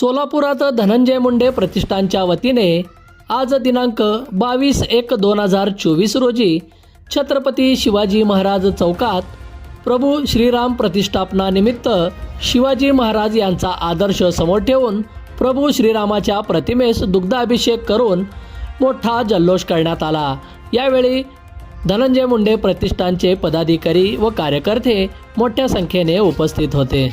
सोलापुरात धनंजय मुंडे प्रतिष्ठानच्या वतीने आज दिनांक बावीस एक दोन हजार चोवीस रोजी छत्रपती शिवाजी महाराज चौकात प्रभू श्रीराम प्रतिष्ठापनानिमित्त शिवाजी महाराज यांचा आदर्श समोर ठेवून प्रभू श्रीरामाच्या प्रतिमेस दुग्धाभिषेक करून मोठा जल्लोष करण्यात आला. यावेळी धनंजय मुंडे प्रतिष्ठानचे पदाधिकारी व कार्यकर्ते मोठ्या संख्येने उपस्थित होते.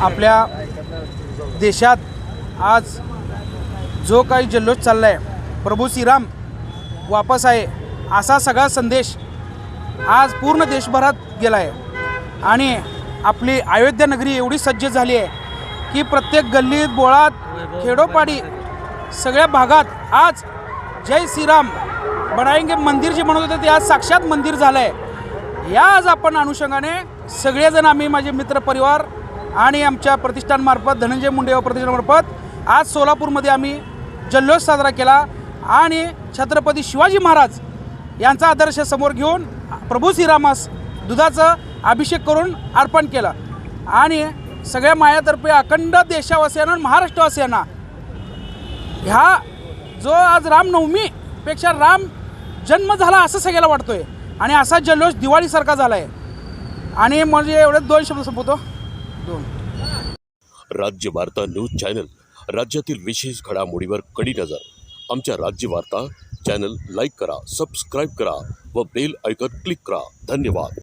आपल्या देशात आज जो काही जल्लोष चालला आहे प्रभू श्रीराम वापस आहे असा सगळा संदेश आज पूर्ण देशभरात गेला आहे आणि आपली अयोध्या नगरी एवढी सज्ज झाली आहे की प्रत्येक गल्लीत बोळात खेडोपाडी सगळ्या भागात आज जय श्रीराम बनाएंगे मंदिर जे म्हणत होते ते आज साक्षात मंदिर झालं आहे या आज आपण अनुषंगाने सगळेजण आम्ही माझे मित्र परिवार आणि आमच्या प्रतिष्ठानमार्फत धनंजय मुंडे व प्रतिष्ठानमार्फत आज सोलापूरमध्ये आम्ही जल्लोष साजरा केला आणि छत्रपती शिवाजी महाराज यांचा आदर्श समोर घेऊन प्रभू श्रीरामास दुधाचं अभिषेक करून अर्पण केलं. आणि सगळ्या मायातर्फे अखंड देशावासियांना आणि महाराष्ट्रवासियांना ह्या जो आज रामनवमीपेक्षा राम जन्म झाला असं सगळ्याला वाटतोय. आणि असा जल्लोष दिवाळीसारखा झाला आहे आणि म्हणजे एवढे दोन शब्द संपवतो. दोन. राज्य वार्ता न्यूज चॅनल राज्यातील विशेष घडामोडीवर कडी नजर. आमच्या राज्य वार्ता चॅनल लाईक करा सबस्क्राईब करा व बेल ऐकत क्लिक करा. धन्यवाद.